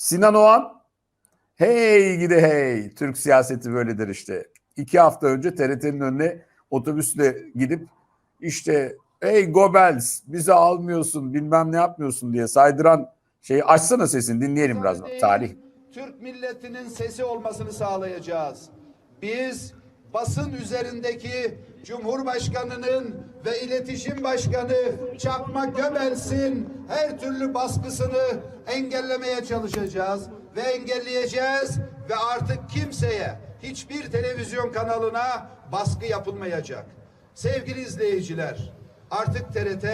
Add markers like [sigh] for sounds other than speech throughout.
Sinan Oğan hey gidi hey Türk siyaseti böyledir işte. İki hafta önce TRT'nin önüne otobüsle gidip işte hey Goebbels bizi almıyorsun bilmem ne yapmıyorsun diye saydıran şeyi açsana sesini dinleyelim biraz Değil, tarih. Türk milletinin sesi olmasını sağlayacağız. Biz basın üzerindeki Cumhurbaşkanı'nın ve iletişim başkanı Çakma Göbels'in her türlü baskısını engellemeye çalışacağız ve engelleyeceğiz ve artık kimseye hiçbir televizyon kanalına baskı yapılmayacak. Sevgili izleyiciler, artık TRT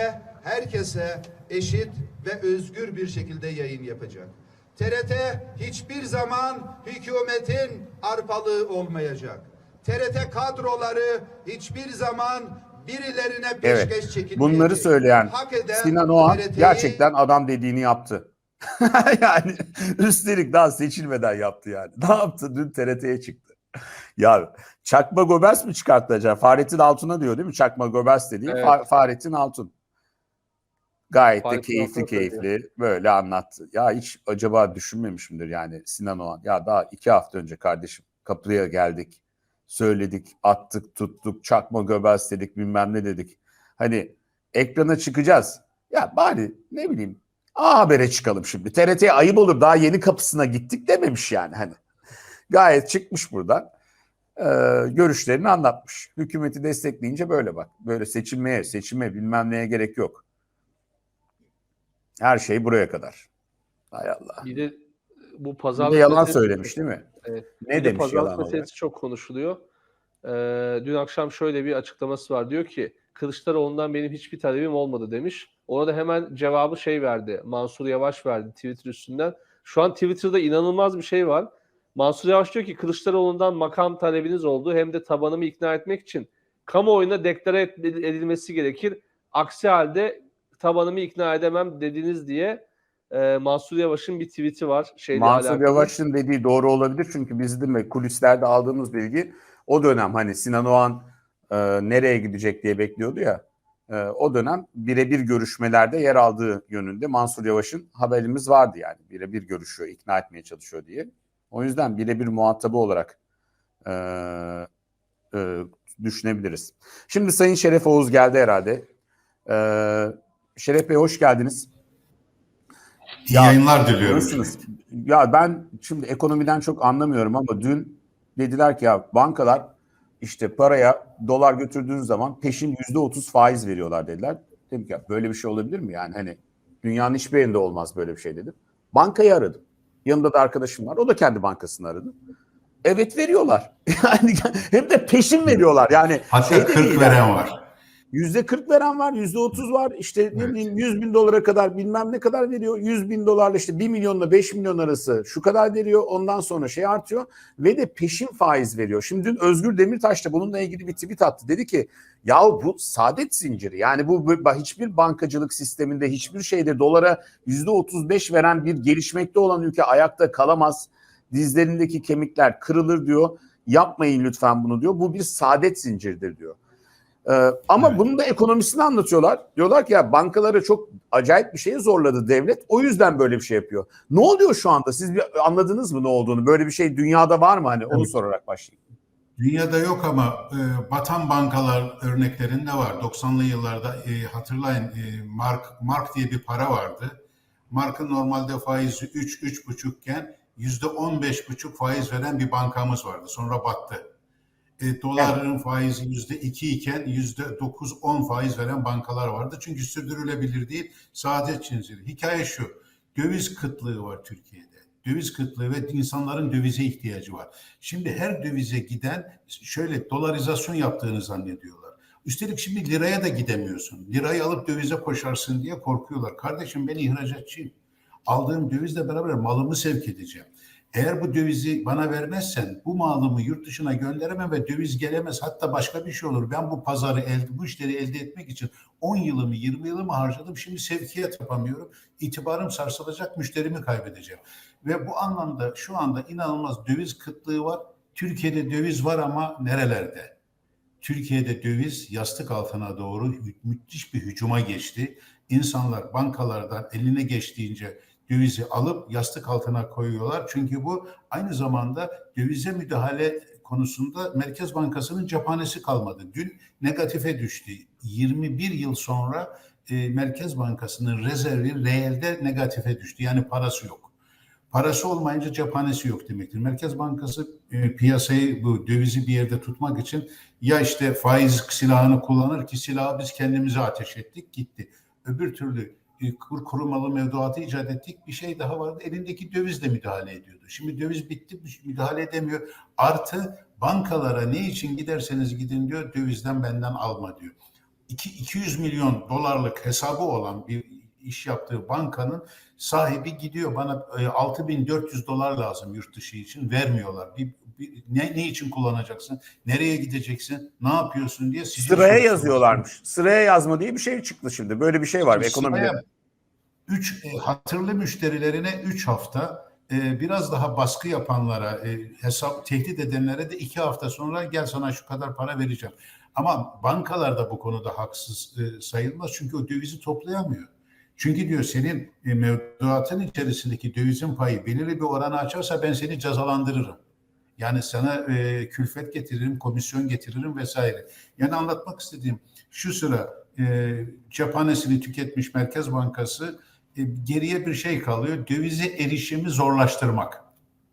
herkese eşit ve özgür bir şekilde yayın yapacak. TRT hiçbir zaman hükümetin arpalığı olmayacak. TRT kadroları hiçbir zaman birilerine peşkeş Evet. çekilmeyecek. Bunları söyleyen Hak eden Sinan Oğan TRT'yi gerçekten adam dediğini yaptı. [laughs] yani üstelik daha seçilmeden yaptı yani. Ne yaptı? Dün TRT'ye çıktı. Ya Çakma Göbels mi çıkarttı acaba? Fahrettin Altun'a diyor değil mi? Çakma Göbels dediği Evet. Fa- Fahrettin Altun. Gayet de Fahrettin keyifli Altun keyifli böyle anlattı. Ya hiç acaba düşünmemişimdir yani Sinan Oğan. Ya daha iki hafta önce kardeşim kapıya geldik. Söyledik, attık, tuttuk, çakma Göbels dedik, bilmem ne dedik. Hani ekrana çıkacağız. Ya bari ne bileyim A Haber'e çıkalım şimdi. TRT'ye ayıp olur daha yeni kapısına gittik dememiş yani hani. Gayet çıkmış buradan. Ee, görüşlerini anlatmış. Hükümeti destekleyince böyle bak. Böyle seçilmeye, seçime bilmem neye gerek yok. Her şey buraya kadar. Hay Allah. Bir de bu pazarlık yalan meselesi- söylemiş değil mi? Evet. Ne demiş pazarlık yalan olarak? meselesi çok konuşuluyor. Ee, dün akşam şöyle bir açıklaması var. Diyor ki Kılıçdaroğlu'ndan benim hiçbir talebim olmadı demiş. Ona da hemen cevabı şey verdi. Mansur Yavaş verdi Twitter üstünden. Şu an Twitter'da inanılmaz bir şey var. Mansur Yavaş diyor ki Kılıçdaroğlu'ndan makam talebiniz oldu. Hem de tabanımı ikna etmek için kamuoyuna deklare edilmesi gerekir. Aksi halde tabanımı ikna edemem dediniz diye e, Mansur Yavaş'ın bir tweet'i var. Şeyle Mansur alakalı. Yavaş'ın dediği doğru olabilir çünkü bizim de kulislerde aldığımız bilgi o dönem hani Sinan Oğan e, nereye gidecek diye bekliyordu ya e, o dönem birebir görüşmelerde yer aldığı yönünde Mansur Yavaş'ın haberimiz vardı yani birebir görüşüyor ikna etmeye çalışıyor diye. O yüzden birebir muhatabı olarak e, e, düşünebiliriz. Şimdi Sayın Şeref Oğuz geldi herhalde. E, Şeref Bey hoş geldiniz. İyi Ya, yayınlar diliyorum. Nasılsınız? Ya ben şimdi ekonomiden çok anlamıyorum ama dün dediler ki ya bankalar işte paraya dolar götürdüğünüz zaman peşin yüzde otuz faiz veriyorlar dediler. Dedim ki ya böyle bir şey olabilir mi? Yani hani dünyanın hiçbir yerinde olmaz böyle bir şey dedim. Bankayı aradım. Yanımda da arkadaşım var. O da kendi bankasını aradı. Evet veriyorlar. [laughs] Yani hem de peşin veriyorlar. Yani Hatta şey de 40 değil yani. veren var. Yüzde 40 veren var, yüzde 30 var. İşte ne Evet. bileyim 100 bin dolara kadar bilmem ne kadar veriyor. 100 bin dolarla işte 1 milyonla 5 milyon arası şu kadar veriyor. Ondan sonra şey artıyor ve de peşin faiz veriyor. Şimdi dün Özgür Demirtaş da bununla ilgili bir tweet attı. Dedi ki ya bu saadet zinciri. Yani bu bu- hiçbir bankacılık sisteminde hiçbir şeyde dolara yüzde 35 veren bir gelişmekte olan ülke ayakta kalamaz. Dizlerindeki kemikler kırılır diyor. Yapmayın lütfen bunu diyor. Bu bir saadet zinciridir diyor. Ee, ama Evet. bunun da ekonomisini anlatıyorlar. Diyorlar ki ya bankaları çok acayip bir şeye zorladı devlet. O yüzden böyle bir şey yapıyor. Ne oluyor şu anda? Siz bir anladınız mı ne olduğunu? Böyle bir şey dünyada var mı hani? Onu Evet. sorarak başlayayım. Dünyada yok ama e, batan bankalar örneklerinde var. 90'lı yıllarda e, hatırlayın e, mark mark diye bir para vardı. Markın normalde faizi 3 3,5 iken %15,5 faiz veren bir bankamız vardı. Sonra battı. E, doların faizi %2 iken %9-10 faiz veren bankalar vardı. Çünkü sürdürülebilir değil, saadet zinciri. Hikaye şu, döviz kıtlığı var Türkiye'de. Döviz kıtlığı ve insanların dövize ihtiyacı var. Şimdi her dövize giden şöyle dolarizasyon yaptığını zannediyorlar. Üstelik şimdi liraya da gidemiyorsun. Lirayı alıp dövize koşarsın diye korkuyorlar. Kardeşim ben ihracatçıyım. Aldığım dövizle beraber malımı sevk edeceğim. Eğer bu dövizi bana vermezsen bu malımı yurt dışına gönderemem ve döviz gelemez. Hatta başka bir şey olur. Ben bu pazarı elde, bu işleri elde etmek için 10 yılımı 20 yılımı harcadım. Şimdi sevkiyat yapamıyorum. İtibarım sarsılacak, müşterimi kaybedeceğim. Ve bu anlamda şu anda inanılmaz döviz kıtlığı var. Türkiye'de döviz var ama nerelerde? Türkiye'de döviz yastık altına doğru mü- müthiş bir hücuma geçti. İnsanlar bankalardan eline geçtiğince dövizi alıp yastık altına koyuyorlar. Çünkü bu aynı zamanda dövize müdahale konusunda Merkez Bankası'nın cephanesi kalmadı. Dün negatife düştü. 21 yıl sonra e, Merkez Bankası'nın rezervi reelde negatife düştü. Yani parası yok. Parası olmayınca cephanesi yok demektir. Merkez Bankası e, piyasayı bu dövizi bir yerde tutmak için ya işte faiz silahını kullanır ki silahı biz kendimize ateş ettik gitti. Öbür türlü kur korumalı mevduatı icat ettik. Bir şey daha vardı. Elindeki dövizle müdahale ediyordu. Şimdi döviz bitti müdahale edemiyor. Artı bankalara ne için giderseniz gidin diyor dövizden benden alma diyor. İki, 200 milyon dolarlık hesabı olan bir iş yaptığı bankanın sahibi gidiyor bana e, 6400 dolar lazım yurt dışı için vermiyorlar. Bir, bir, ne, ne için kullanacaksın? Nereye gideceksin? Ne yapıyorsun diye sizi Sıraya yazıyorlarmış. Sıraya yazma diye bir şey çıktı şimdi. Böyle bir şey var ekonomide. Sıraya- Üç e, hatırlı müşterilerine 3 hafta e, biraz daha baskı yapanlara e, hesap tehdit edenlere de 2 hafta sonra gel sana şu kadar para vereceğim. Ama bankalar da bu konuda haksız e, sayılmaz çünkü o dövizi toplayamıyor. Çünkü diyor senin e, mevduatın içerisindeki dövizin payı belirli bir oranı açarsa ben seni cezalandırırım. Yani sana e, külfet getiririm, komisyon getiririm vesaire. Yani anlatmak istediğim şu sıra e, cephanesini tüketmiş Merkez Bankası e, geriye bir şey kalıyor. Dövize erişimi zorlaştırmak.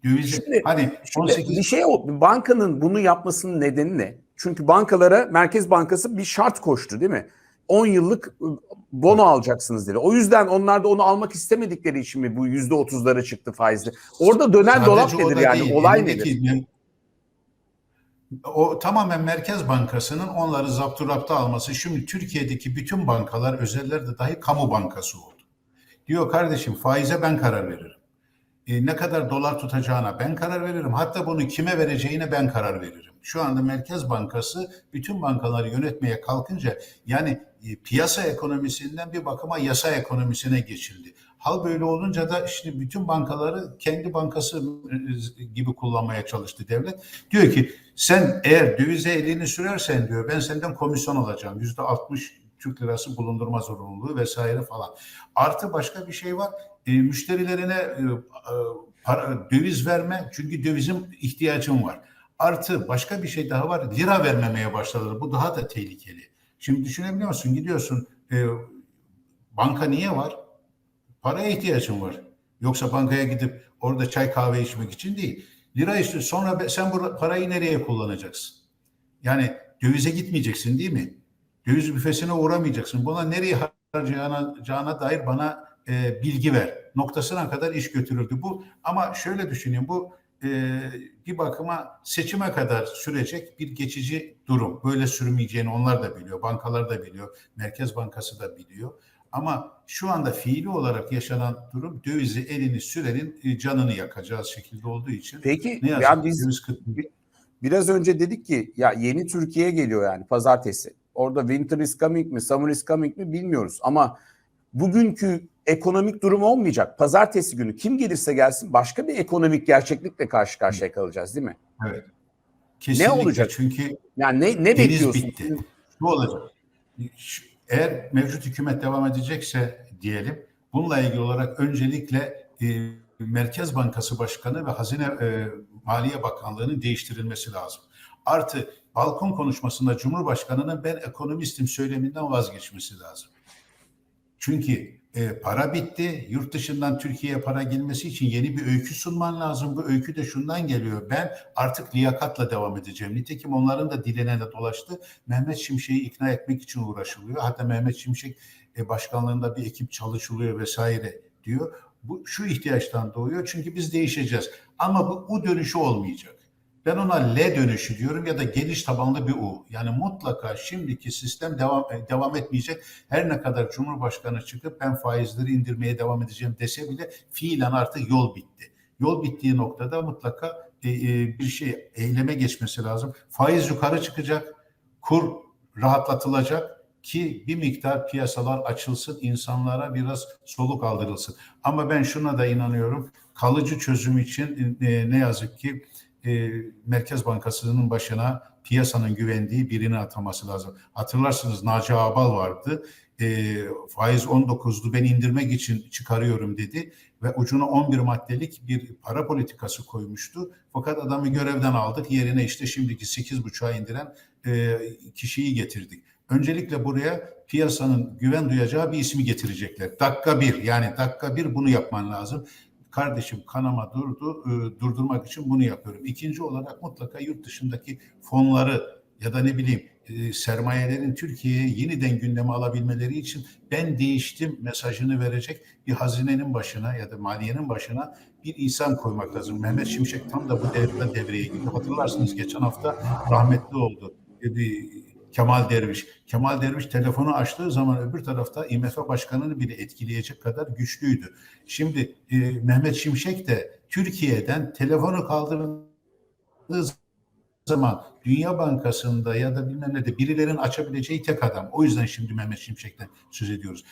Dövize Şimdi- hani Şimdi 18 bir şey o bankanın bunu yapmasının nedeni ne? Çünkü bankalara Merkez Bankası bir şart koştu değil mi? 10 yıllık ıı, bono alacaksınız dedi. O yüzden onlar da onu almak istemedikleri için mi bu yüzde otuzlara çıktı faizli? Orada dönen Sadece dolap nedir yani? değil, Olay nedir? O tamamen Merkez Bankası'nın onları zapturapta alması. Şimdi Türkiye'deki bütün bankalar, özeller de dahi kamu bankası oldu. Diyor kardeşim faize ben karar veririm. E, ne kadar dolar tutacağına ben karar veririm. Hatta bunu kime vereceğine ben karar veririm. Şu anda Merkez Bankası bütün bankaları yönetmeye kalkınca yani e, piyasa ekonomisinden bir bakıma yasa ekonomisine geçildi. Hal böyle olunca da şimdi bütün bankaları kendi bankası e, gibi kullanmaya çalıştı devlet. Diyor ki sen eğer dövize elini sürersen diyor ben senden komisyon alacağım. Yüzde 60 Türk lirası bulundurma zorunluluğu vesaire falan. Artı başka bir şey var. E, müşterilerine e, e, para, döviz verme çünkü dövizin ihtiyacım var. Artı başka bir şey daha var. Lira vermemeye başladılar. Bu daha da tehlikeli. Şimdi düşünebiliyor musun? Gidiyorsun e, banka niye var? Paraya ihtiyacın var. Yoksa bankaya gidip orada çay kahve içmek için değil. Lira işte sonra sen bu parayı nereye kullanacaksın? Yani dövize gitmeyeceksin değil mi? Döviz büfesine uğramayacaksın. Buna nereye harcayacağına cağına dair bana e, bilgi ver. Noktasına kadar iş götürüldü bu. Ama şöyle düşünün bu e, bir bakıma seçime kadar sürecek bir geçici durum. Böyle sürmeyeceğini onlar da biliyor. Bankalar da biliyor. Merkez Bankası da biliyor. Ama şu anda fiili olarak yaşanan durum dövizi elini sürenin e, canını yakacağız şekilde olduğu için. Peki Ne yazık ya biz döviz kıtlığı- biraz önce dedik ki ya yeni Türkiye geliyor yani pazartesi. Orada winter is coming mi, summer is coming mi bilmiyoruz ama bugünkü ekonomik durum olmayacak. Pazartesi günü kim gelirse gelsin başka bir ekonomik gerçeklikle karşı karşıya kalacağız değil mi? Evet. Kesinlikle. olacak? Çünkü Yani ne ne bekliyorsun? bitti. Şu olacak. Şu- Eğer mevcut hükümet devam edecekse diyelim, bununla ilgili olarak öncelikle e, Merkez Bankası Başkanı ve Hazine e, Maliye Bakanlığı'nın değiştirilmesi lazım. Artı balkon konuşmasında Cumhurbaşkanı'nın ben ekonomistim söyleminden vazgeçmesi lazım. Çünkü e, para bitti. Yurt dışından Türkiye'ye para gelmesi için yeni bir öykü sunman lazım. Bu öykü de şundan geliyor. Ben artık liyakatla devam edeceğim. Nitekim onların da diline dolaştı. Mehmet Şimşek'i ikna etmek için uğraşılıyor. Hatta Mehmet Şimşek e, başkanlığında bir ekip çalışılıyor vesaire diyor. Bu şu ihtiyaçtan doğuyor. Çünkü biz değişeceğiz. Ama bu U dönüşü olmayacak. Ben ona L dönüşü diyorum ya da geniş tabanlı bir U. Yani mutlaka şimdiki sistem devam e, devam etmeyecek. Her ne kadar Cumhurbaşkanı çıkıp ben faizleri indirmeye devam edeceğim dese bile fiilen artık yol bitti. Yol bittiği noktada mutlaka e, e, bir şey eyleme geçmesi lazım. Faiz yukarı çıkacak, kur rahatlatılacak ki bir miktar piyasalar açılsın, insanlara biraz soluk aldırılsın. Ama ben şuna da inanıyorum. Kalıcı çözüm için ne yazık ki e, Merkez Bankası'nın başına piyasanın güvendiği birini ataması lazım. Hatırlarsınız Naci Ağbal vardı. E, faiz 19'du ben indirmek için çıkarıyorum dedi ve ucuna 11 maddelik bir para politikası koymuştu. Fakat adamı görevden aldık. Yerine işte şimdiki 8,5'a indiren e, kişiyi getirdik. Öncelikle buraya piyasanın güven duyacağı bir ismi getirecekler. Dakika bir yani dakika bir bunu yapman lazım. Kardeşim kanama durdu, e, durdurmak için bunu yapıyorum. İkinci olarak mutlaka yurt dışındaki fonları ya da ne bileyim e, sermayelerin Türkiye'ye yeniden gündeme alabilmeleri için ben değiştim mesajını verecek bir hazinenin başına ya da maliyenin başına bir insan koymak lazım. Mehmet Şimşek tam da bu devrede devreye giriyor. Hatırlarsınız geçen hafta rahmetli oldu. Dedi, Kemal Derviş. Kemal Derviş telefonu açtığı zaman öbür tarafta IMF başkanını bile etkileyecek kadar güçlüydü. Şimdi e, Mehmet Şimşek de Türkiye'den telefonu kaldırdığı zaman Dünya Bankası'nda ya da bilmem ne de birilerin açabileceği tek adam. O yüzden şimdi Mehmet Şimşek'ten söz ediyoruz.